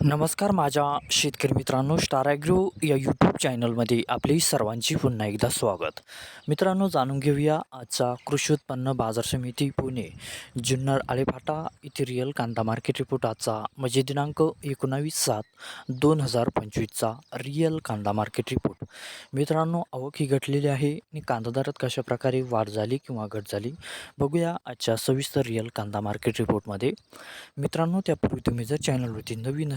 नमस्कार माझ्या शेतकरी मित्रांनो स्टार ॲग्रो या यूट्यूब चॅनलमध्ये आपली सर्वांची पुन्हा एकदा स्वागत. मित्रांनो जाणून घेऊया आजचा कृषी उत्पन्न बाजार समिती पुणे जुन्नर आळेफाटा इथे रिअल कांदा मार्केट रिपोर्ट आजचा. म्हणजे दिनांक एकोणावीस सात दोन हजार पंचवीसचा रिअल कांदा मार्केट रिपोर्ट मित्रांनो आवक ही घटलेली आहे आणि कांदा दरात कशा प्रकारे वाढ झाली किंवा घट झाली बघूया आजच्या सविस्तर रिअल कांदा मार्केट रिपोर्टमध्ये मित्रांनो त्यापूर्वी तुम्ही जर चॅनलवरती नवीन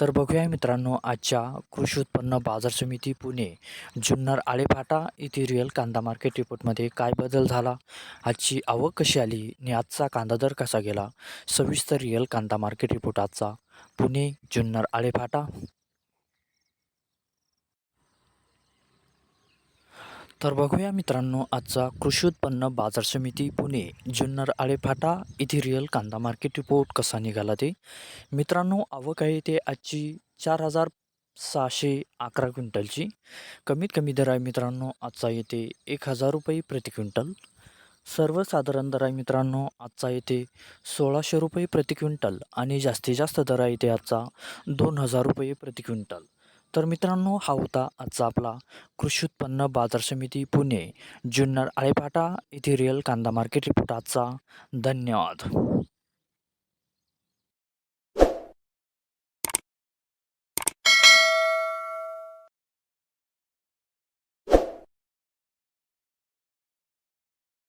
तर बघूया मित्रांनो आजच्या कृषी उत्पन्न बाजार समिती पुणे जुन्नर आळेफाटा इथे रिअल कांदा मार्केट रिपोर्टमध्ये काय बदल झाला? आजची आवक कशी आली आणि आजचा कांदा दर कसा गेला? सविस्तर रिअल कांदा मार्केट रिपोर्ट आजचा. पुणे जुन्नर आळेफाटा. तर बघूया मित्रांनो आजचा कृषी उत्पन्न बाजार समिती पुणे जुन्नर आळेफाटा इथे रिअल कांदा मार्केट रिपोर्ट कसा निघाला ते. मित्रांनो आवक आहे ते आजची चार हजार सहाशे अकरा क्विंटलची. कमीत कमी दर आहे मित्रांनो आजचा येते एक हजार रुपये प्रति क्विंटल. सर्वसाधारण दर आहे मित्रांनो आजचा येते सोळाशे रुपये प्रति क्विंटल आणि जास्तीत जास्त दर आहे ते आजचा दोन हजार रुपये प्रति क्विंटल. तर मित्रांनो हा होता आजचा आपला कृषी उत्पन्न बाजार समिती पुणे. जुन्नर आळेपाटा येथे रिअल कांदा मार्केट रिपोर्ट आजचा. धन्यवाद.